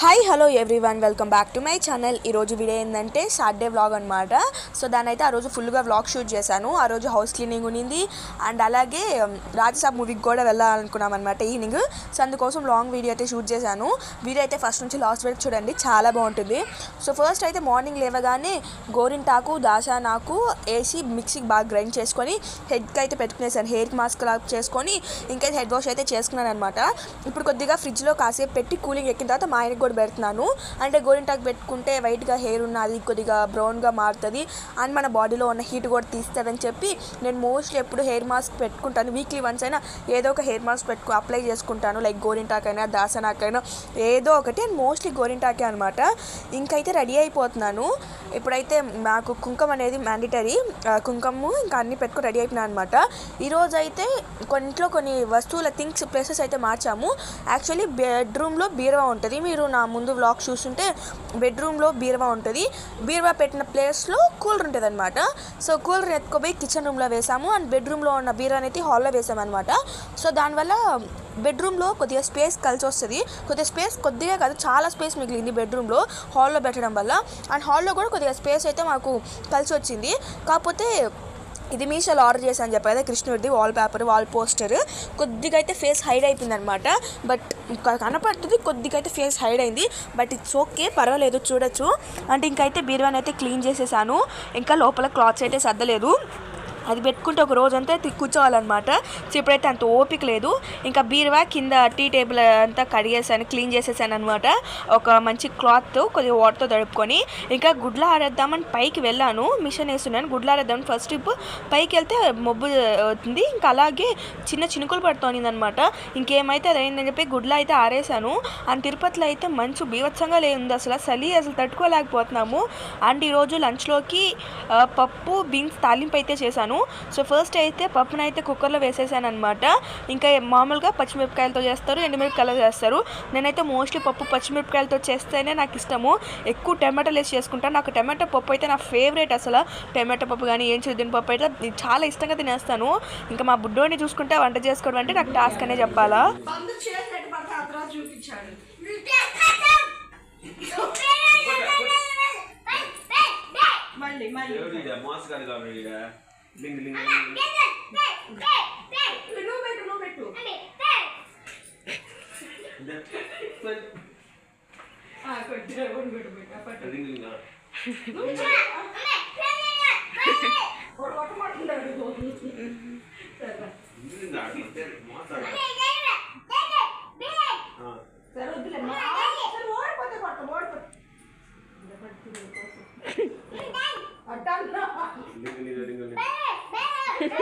Hi hello everyone welcome back to my channel ఈరోజు video ఏంటంటే Saturday vlog అనమాట so దాని అయితే ఆ రోజు ఫుల్గా వ్లాగ్ షూట్ చేశాను. ఆ రోజు హౌస్ క్లీనింగ్ ఉన్నింది. అండ్ అలాగే um, రాజసాబ్ మూవీకి కూడా వెళ్ళాలనుకున్నాం అనమాట ఈవినింగ్ సో అందుకోసం లాంగ్ వీడియో అయితే షూట్ చేశాను. వీడియో అయితే ఫస్ట్ నుంచి లాస్ట్ వరకు చూడండి. చాలా బాగుంటుంది. సో ఫస్ట్ అయితే మార్నింగ్ లేవగానే గోరింటాకు దాసానాకు వేసి మిక్సీకి బాగా గ్రైండ్ చేసుకొని హెడ్కి అయితే పెట్టుకునేసాను హెయిర్కి మాస్క్ లాగా చేసుకొని ఇంకా హెడ్ వాష్ అయితే చేసుకున్నాను అనమాట ఇప్పుడు కొద్దిగా ఫ్రిడ్జ్లో కాసేపు పెట్టి కూలింగ్ ఎక్కిన తర్వాత మా ఆయనకు కూడా పెడుతున్నాను. అంటే గోరింటాకు పెట్టుకుంటే వైట్గా హెయిర్ ఉన్నది కొద్దిగా బ్రౌన్గా మారుతుంది. అండ్ మన బాడీలో ఉన్న హీట్ కూడా తీస్తుందని చెప్పి నేను మోస్ట్లీ ఎప్పుడు హెయిర్ మాస్క్ పెట్టుకుంటాను. వీక్లీ వన్స్ అయినా ఏదో ఒక హెయిర్ మాస్క్ పెట్టుకు అప్లై చేసుకుంటాను. లైక్ గోరింటాకైనా దాసనాకైనా ఏదో ఒకటి. అండ్ మోస్ట్లీ గోరింటాకే అనమాట ఇంకైతే రెడీ అయిపోతున్నాను. ఇప్పుడైతే నాకు కుంకుమ అనేది మ్యాండిటరీ కుంకుమ ఇంకా అన్ని పెట్టుకుని రెడీ అయిపోయినా అనమాట ఈరోజు అయితే కొన్నింట్లో కొన్ని వస్తువుల థింగ్స్ ప్లేసెస్ అయితే మార్చాము. యాక్చువల్లీ బెడ్రూమ్లో బీరువా ఉంటుంది. మీరు నా ముందు వ్లాగ్ చూస్తుంటే బెడ్రూమ్లో బీరువా ఉంటుంది. బీరువా పెట్టిన ప్లేస్లో కూలర్ ఉంటుంది అనమాట సో కూలర్ ఎత్తుకోపోయి కిచెన్ రూమ్లో వేసాము. అండ్ బెడ్రూమ్లో ఉన్న బీరువా అనేది హాల్లో వేసామన్నమాట. సో దానివల్ల బెడ్రూమ్లో కొద్దిగా స్పేస్ కలిసి వస్తుంది. కొద్దిగా స్పేస్ కొద్దిగా కాదు చాలా స్పేస్ మిగిలింది బెడ్రూమ్లో హాల్లో పెట్టడం వల్ల. అండ్ హాల్లో కూడా కొద్దిగా స్పేస్ అయితే మాకు కలిసి వచ్చింది. కాకపోతే ఇది మీషోలో ఆర్డర్ చేశాను చెప్పి కదా కృష్ణుడిది వాల్ పేపర్ వాల్ పోస్టర్ కొద్దిగా అయితే ఫేస్ హైడ్ అయిపోయింది అనమాట బట్ కనపడుతుంది కొద్దిగా అయితే ఫేస్ హైడ్ అయింది. బట్ ఇట్స్ ఓకే పర్వాలేదు చూడొచ్చు. అంటే ఇంకైతే బీరువాని అయితే క్లీన్ చేసేసాను. ఇంకా లోపల క్లాత్స్ అయితే సర్దలేదు. అది పెట్టుకుంటే ఒక రోజంతా తి- కూర్చోవాలన్నమాట. సో ఇప్పుడైతే అంత ఓపిక లేదు. ఇంకా బీరువా కింద టీ టేబుల్ అంతా కడిగేసాను క్లీన్ చేసేసాను అనమాట ఒక మంచి క్లాత్ కొద్దిగా వాటర్తో తడుపుకొని. ఇంకా గుడ్లు ఆరేద్దామని పైకి వెళ్ళాను. మిషన్ వేస్తున్నాను. గుడ్లు ఆరేద్దామని ఫస్ట్ ట్రిప్ పైకి వెళ్తే మొబ్బు అవుతుంది. ఇంకా అలాగే చిన్న చినుకులు పడుతోంది అనమాట ఇంకేమైతే అది అయిందని చెప్పి గుడ్లు అయితే ఆరేసాను. అండ్ తిరుపతిలో అయితే మంచి బీభత్సంగా లేదు అసలు. చలి అసలు తట్టుకోలేకపోతున్నాము. అండ్ ఈరోజు లంచ్లోకి పప్పు బీన్స్ తాలింపు అయితే చేశాను. సో ఫస్ట్ అయితే పప్పును అయితే కుక్కర్లో వేసేసాను అనమాట ఇంకా మామూలుగా పచ్చిమిరపకాయలతో చేస్తారు ఎండుమిరపకాయలతో చేస్తారు. నేనైతే మోస్ట్లీ పప్పు పచ్చిమిరపకాయలతో చేస్తేనే నాకు ఇష్టము. ఎక్కువ టమాటాలు వేసి చేసుకుంటాను నాకు టమాటా పప్పు అయితే నా ఫేవరెట్ అసలు. టమాటా పప్పు కానీ ఏం చూద్దిన పప్పు అయితే చాలా ఇష్టంగా తినేస్తాను. ఇంకా మా బుడ్డోని చూసుకుంటే వంట చేసుకోవడం అంటే నాకు టాస్క్ అనే చెప్పాలా? చూపించాడు మళ్ళీ మళ్ళీ. ಲಿಂಗ್ ಲಿಂಗ್ ಮಾತಾಡ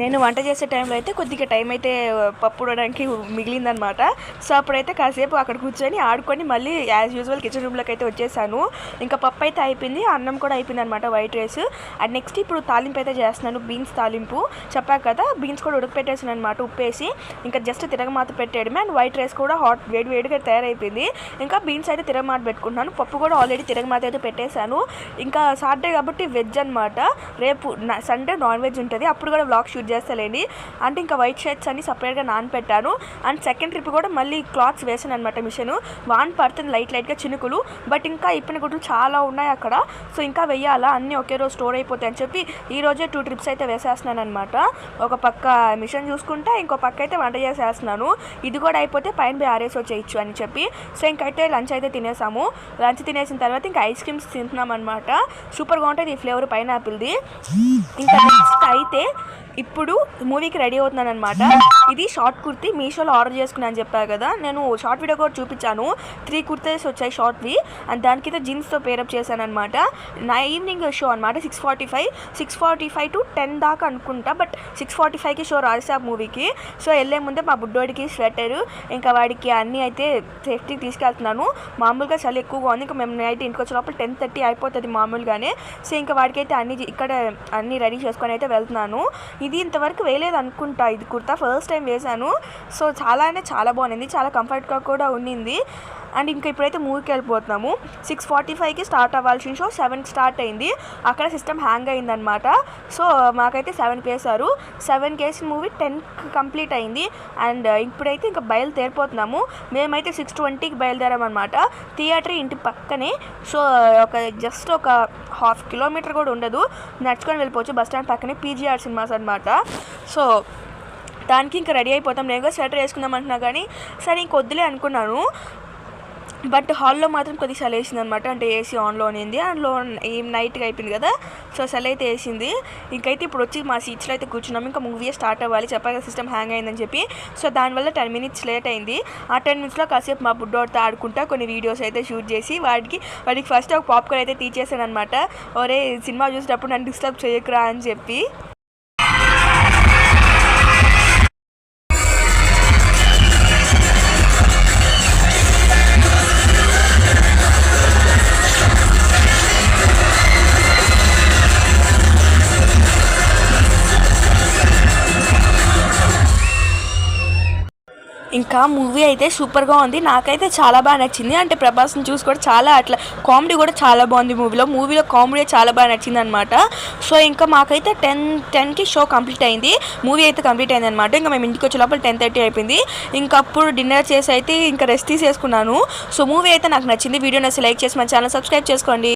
నేను వంట చేసే టైంలో అయితే కొద్దిగా టైం అయితే పప్పు ఉడడానికి మిగిలిందనమాట. సో అప్పుడైతే కాసేపు అక్కడ కూర్చొని ఆడుకొని మళ్ళీ యాజ్ యూజువల్ కిచెన్ రూమ్లోకి అయితే వచ్చేసాను. ఇంకా పప్పు అయితే అయిపోయింది అన్నం కూడా అయిపోయింది అనమాట వైట్ రైస్. అండ్ నెక్స్ట్ ఇప్పుడు తాలింపు అయితే చేస్తున్నాను బీన్స్ తాలింపు. చెప్పాక కదా బీన్స్ కూడా ఉడకపెట్టేసాను అనమాట ఉప్పేసి. ఇంకా జస్ట్ తిరగమాత పెట్టేయడమే అండ్ వైట్ రైస్ కూడా హాట్ వేడి వేడిగా తయారైపోయింది. ఇంకా బీన్స్ అయితే తిరగమాత పెట్టుకుంటున్నాను పప్పు కూడా ఆల్రెడీ తిరగమాత అయితే పెట్టేశాను. ఇంకా సాటర్డే కాబట్టి వెజ్ అనమాట రేపు సండే నాన్ వెజ్ ఉంటుంది అప్పుడు కూడా బ్లాగ్ షూట్ చేస్తలేని. అంటే ఇంకా వైట్ షర్ట్స్ అన్ని సపరేట్గా నానపెట్టాను. అండ్ సెకండ్ ట్రిప్ కూడా మళ్ళీ క్లాత్స్ వేసాను అనమాట మిషన్ వాన్ పడుతుంది లైట్ లైట్గా చినుకులు. బట్ ఇంకా ఇప్పిన గుడ్లు చాలా ఉన్నాయి అక్కడ. సో ఇంకా వెయ్యాలా? అన్నీ ఒకే రోజు స్టోర్ అయిపోతాయి అని చెప్పి ఈ రోజే టూ ట్రిప్స్ అయితే వేసేస్తున్నాను అనమాట ఒక పక్క మిషన్ చూసుకుంటా ఇంకో పక్క అయితే వంట చేసేస్తున్నాను. ఇది కూడా అయిపోతే పైన పోయి ఆరేసి వచ్చేయచ్చు అని చెప్పి. సో ఇంకైతే లంచ్ అయితే తినేసాము. లంచ్ తినేసిన తర్వాత ఇంకా ఐస్ క్రీమ్స్ తింటున్నాం అనమాట సూపర్గా ఉంటుంది ఈ ఫ్లేవర్ పైనాపిల్ది. ఇంకా నెక్స్ట్ అయితే ఇప్పుడు మూవీకి రెడీ అవుతున్నాను అనమాట ఇది షార్ట్ కుర్తి మీషోలో ఆర్డర్ చేసుకున్నాను అని చెప్పాను కదా. నేను షార్ట్ వీడియో కూడా చూపించాను. త్రీ కుర్తీస్ వచ్చాయి షార్ట్వి. అండ్ దానికైతే జీన్స్తో పేరప్ చేశాను అనమాట నా ఈవినింగ్ షో అనమాట six forty five six forty five to ten దాకా అనుకుంటా. బట్ సిక్స్ ఫార్టీ ఫైవ్కి షో రాజసాబ్ మూవీకి. సో వెళ్ళే ముందే మా బుడ్డోడికి స్వెటరు ఇంకా వాడికి అన్నీ అయితే సేఫ్టీకి తీసుకెళ్తున్నాను. మామూలుగా చలి ఎక్కువగా ఉంది. ఇంకా మేము నైట్ ఇంటికి వచ్చే లోపల టెన్ థర్టీ అయిపోతుంది మామూలుగానే. సో ఇంకా వాడికైతే అన్ని ఇక్కడ అన్ని రెడీ చేసుకొని అయితే వెళ్తున్నాను. ఇది ఇంతవరకు వేయలేదు అనుకుంటా. ఇది కుర్తా ఫస్ట్ టైం వేశాను. సో చాలా అంటే చాలా బాగుంది. చాలా కంఫర్ట్గా కూడా ఉండింది అండ్ ఇంకా ఇప్పుడైతే మూవీకి వెళ్ళిపోతున్నాము. సిక్స్ ఫార్టీ ఫైవ్కి స్టార్ట్ అవ్వాల్సిన షో సెవెన్కి స్టార్ట్ అయింది. అక్కడ సిస్టమ్ హ్యాంగ్ అయిందనమాట సో మాకైతే సెవెన్కి వేశారు సెవెన్కి వేసిన మూవీ టెన్కి కంప్లీట్ అయింది. అండ్ ఇప్పుడైతే ఇంకా బయలుదేరిపోతున్నాము. మేమైతే సిక్స్ ట్వంటీకి బయలుదేరామన్నమాట. థియేటర్ ఇంటి పక్కనే. సో ఒక జస్ట్ ఒక హాఫ్ కిలోమీటర్ కూడా ఉండదు. నడుచుకొని వెళ్ళిపోవచ్చు. బస్ స్టాండ్ పక్కనే పీజీఆర్ సినిమాస్ అనమాట సో దానికి ఇంకా రెడీ అయిపోతాం. నేను కూడా స్వెటర్ వేసుకుందాం అంటున్నా కానీ సరే ఇంకొద్దులే అనుకున్నాను. బట్ హాల్లో మాత్రం కొద్దిగా చలి వేసింది అనమాట అంటే ఏసీ ఆన్లో ఉన్నింది. అందులో ఏం నైట్గా అయిపోయింది కదా. సో చలి అయితే వేసింది. ఇంకైతే ఇప్పుడు వచ్చి మా సీట్స్లో అయితే కూర్చున్నాం. ఇంకా మూవీ స్టార్ట్ అవ్వాలి. చెప్పాక సిస్టమ్ హ్యాంగ్ అయిందని చెప్పి. సో దానివల్ల టెన్ మినిట్స్ లేట్ అయింది. ఆ టెన్ మినిట్స్లో కాసేపు మా బుడ్డోడితో ఆడుకుంటా కొన్ని వీడియోస్ అయితే షూట్ చేసి వాడికి వాడికి ఫస్ట్ ఒక పాప్కార్న్ అయితే తీసేసాను అనమాట ఒరే సినిమా చూసేటప్పుడు నన్ను డిస్టర్బ్ చేయకురా అని చెప్పి. ఇంకా మూవీ అయితే సూపర్గా ఉంది. నాకైతే చాలా బాగా నచ్చింది. అంటే ప్రభాస్ని చూసి కూడా చాలా అట్లా కామెడీ కూడా చాలా బాగుంది మూవీలో. మూవీలో కామెడీ చాలా బాగా నచ్చింది అనమాట సో ఇంకా మాకైతే టెన్ టెన్కి షో కంప్లీట్ అయింది. మూవీ అయితే కంప్లీట్ అయింది అనమాట ఇంకా మేము ఇంటికి వచ్చే లోపల టెన్ థర్టీ అయిపోయింది. ఇంకా అప్పుడు డిన్నర్ చేసి అయితే ఇంకా రెస్ట్ తీసేసుకున్నాను. సో మూవీ అయితే నాకు నచ్చింది. వీడియో నచ్చి లైక్ చేసి మా ఛానల్ సబ్స్క్రైబ్ చేసుకోండి.